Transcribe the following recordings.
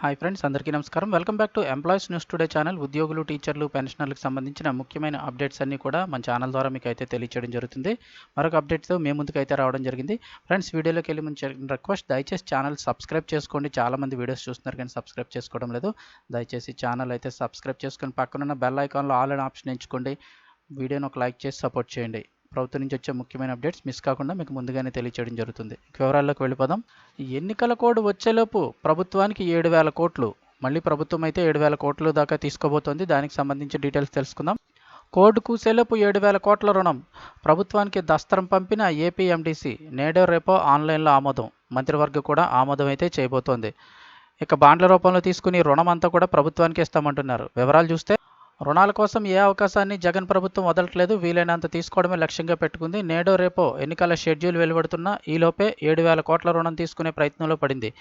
Hi friends అందరికీ నమస్కారం. Welcome back to employees news today channel. ఉద్యోగులు టీచర్లు పెన్షనర్లకు సంబంధించిన ముఖ్యమైన అప్డేట్స్ అన్ని కూడా మన ఛానల్ ద్వారా మీకు అయితే తెలియచేయడం జరుగుతుంది. మరొక అప్డేట్తో మేము ముందుకు అయితే రావడం జరిగింది. ఫ్రెండ్స్ వీడియోలోకి వెళ్ళి ముందు రిక్వెస్ట్ దయచేసి ఛానల్ సబ్స్క్రైబ్ చేసుకోండి. చాలా మంది వీడియోస్ చూస్తున్నారు కానీ సబ్స్క్రైబ్ చేసుకోవడం లేదు. దయచేసి ఛానల్ అయితే సబ్స్క్రైబ్ చేసుకొని పక్కనున్న బెల్ ఐకాన్లో ఆల్ అండ్ ఆప్షన్ ఎంచుకోండి. వీడియోని ఒక లైక్ చేసి సపోర్ట్ చేయండి. ప్రభుత్వం నుంచి వచ్చే ముఖ్యమైన అప్డేట్స్ మిస్ కాకుండా మీకు ముందుగానే తెలియచేయడం జరుగుతుంది. వివరాల్లోకి వెళ్ళిపోదాం. ఎన్నికల కోడ్ వచ్చేలోపు ప్రభుత్వానికి ఏడు వేల కోట్లు మళ్ళీ ప్రభుత్వం అయితే ఏడు వేల కోట్లు దాకా తీసుకోబోతోంది. దానికి సంబంధించి డీటెయిల్స్ తెలుసుకుందాం. కోడ్ కూసేలోపు ఏడు వేల కోట్ల రుణం. ప్రభుత్వానికి దస్త్రం పంపిన ఏపీఎండీసీ నేడో రేపో ఆన్లైన్లో ఆమోదం. మంత్రివర్గం కూడా ఆమోదం అయితే చేయబోతోంది. ఇక బాండ్ల రూపంలో తీసుకుని రుణం అంతా కూడా ప్రభుత్వానికి ఇస్తామంటున్నారు. వివరాలు చూస్తే రుణాల కోసం ఏ అవకాశాన్ని జగన్ ప్రభుత్వం వదలట్లేదు వీలైనంత తీసుకోవడమే లక్ష్యంగా పెట్టుకుంది. నేడో రేపో ఎన్నికల షెడ్యూల్ వెలువడుతున్న ఈలోపే ఏడు వేల కోట్ల రుణం తీసుకునే ప్రయత్నంలో పడింది.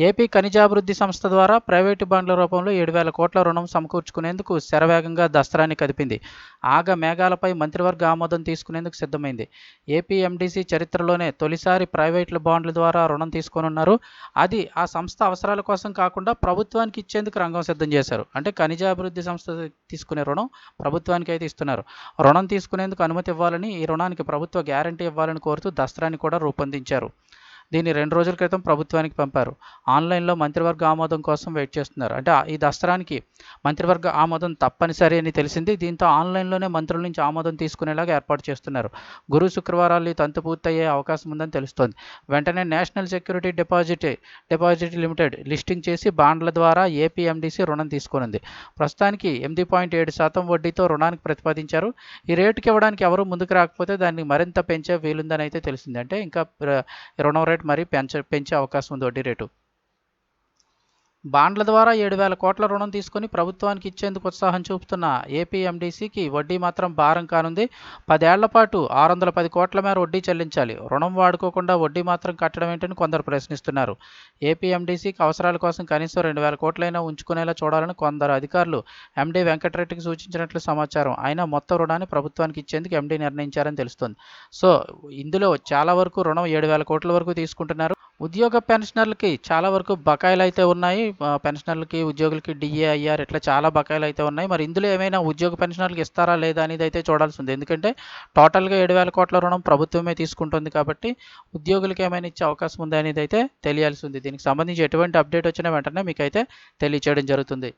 ఏపీ ఖనిజాభివృద్ధి సంస్థ ద్వారా ప్రైవేటు బాండ్ల రూపంలో ఏడు వేల కోట్ల రుణం సమకూర్చుకునేందుకు శరవేగంగా దస్త్రాన్ని కదిపింది. ఆగ మేఘాలపై మంత్రివర్గ ఆమోదం తీసుకునేందుకు సిద్ధమైంది. ఏపీ ఎండీసీ చరిత్రలోనే తొలిసారి ప్రైవేట్ల బాండ్ల ద్వారా రుణం తీసుకోనున్నారు. అది ఆ సంస్థ అవసరాల కోసం కాకుండా ప్రభుత్వానికి ఇచ్చేందుకు రంగం సిద్ధం చేశారు. అంటే ఖనిజాభివృద్ధి సంస్థ తీసుకునే రుణం ప్రభుత్వానికి అయితే ఇస్తున్నారు. రుణం తీసుకునేందుకు అనుమతి ఇవ్వాలని ఈ రుణానికి ప్రభుత్వ గ్యారంటీ ఇవ్వాలని కోరుతూ దస్త్రాన్ని కూడా రూపొందించారు. దీన్ని రెండు రోజుల క్రితం ప్రభుత్వానికి పంపారు. ఆన్లైన్లో మంత్రివర్గ ఆమోదం కోసం వెయిట్ చేస్తున్నారు. అంటే ఈ దసరానికి మంత్రివర్గ ఆమోదం తప్పనిసరి అని తెలిసింది. దీంతో ఆన్లైన్లోనే మంత్రుల నుంచి ఆమోదం తీసుకునేలాగా ఏర్పాటు చేస్తున్నారు. గురు శుక్రవారాలు ఈ తంతు పూర్తయ్యే అవకాశం ఉందని తెలుస్తోంది. వెంటనే national security deposit deposit limited listing చేసి బాండ్ల ద్వారా ఏపీఎండిసి రుణం తీసుకునింది. ప్రస్తుతానికి ఎనిమిది పాయింట్ ఏడు శాతం వడ్డీతో రుణానికి ప్రతిపాదించారు. ఈ రేటుకి ఇవ్వడానికి ఎవరు ముందుకు రాకపోతే దాన్ని మరింత పెంచే వీలుందని అయితే తెలిసింది. అంటే ఇంకా రుణం రేటు మరీ పెంచ పెంచే అవకాశం ఉంది వడ్డీ రేటు. బాండ్ల ద్వారా ఏడు వేల కోట్ల రుణం తీసుకుని ప్రభుత్వానికి ఇచ్చేందుకు ఉత్సాహం చూపుతున్న ఏపీఎండీసీకి వడ్డీ మాత్రం భారం కానుంది. పదేళ్ళ పాటు ఆరు వందల పది కోట్ల మేర వడ్డీ చెల్లించాలి. రుణం వాడుకోకుండా వడ్డీ మాత్రం కట్టడం ఏంటని కొందరు ప్రశ్నిస్తున్నారు. ఏపీఎండీసీకి అవసరాల కోసం కనీసం రెండు వేల కోట్లైనా ఉంచుకునేలా చూడాలని కొందరు అధికారులు ఎండీ వెంకటరెడ్డికి సూచించినట్లు సమాచారం. అయినా మొత్తం రుణాన్ని ప్రభుత్వానికి ఇచ్చేందుకు ఎండీ నిర్ణయించారని తెలుస్తుంది. సో ఇందులో చాలా వరకు రుణం ఏడు వేల కోట్ల వరకు తీసుకుంటున్నారు. ఉద్యోగ పెన్షనర్లకి చాలా వరకు బకాయిలు అయితే ఉన్నాయి. పెన్షనర్లకి ఉద్యోగులకి డిఏ ఐఆర్ ఇట్లా చాలా బకాయిలు అయితే ఉన్నాయి. మరి ఇందులో ఏమైనా ఉద్యోగ పెన్షనర్లకు ఇస్తారా లేదా అనేది అయితే చూడాల్సి ఉంది. ఎందుకంటే టోటల్గా ఏడు వేల కోట్ల రుణం ప్రభుత్వమే తీసుకుంటుంది కాబట్టి ఉద్యోగులకి ఏమైనా ఇచ్చే అవకాశం ఉంది అనేది అయితే తెలియాల్సి ఉంది. దీనికి సంబంధించి ఎటువంటి అప్డేట్ వచ్చినా వెంటనే మీకు అయితే తెలియచేయడం జరుగుతుంది.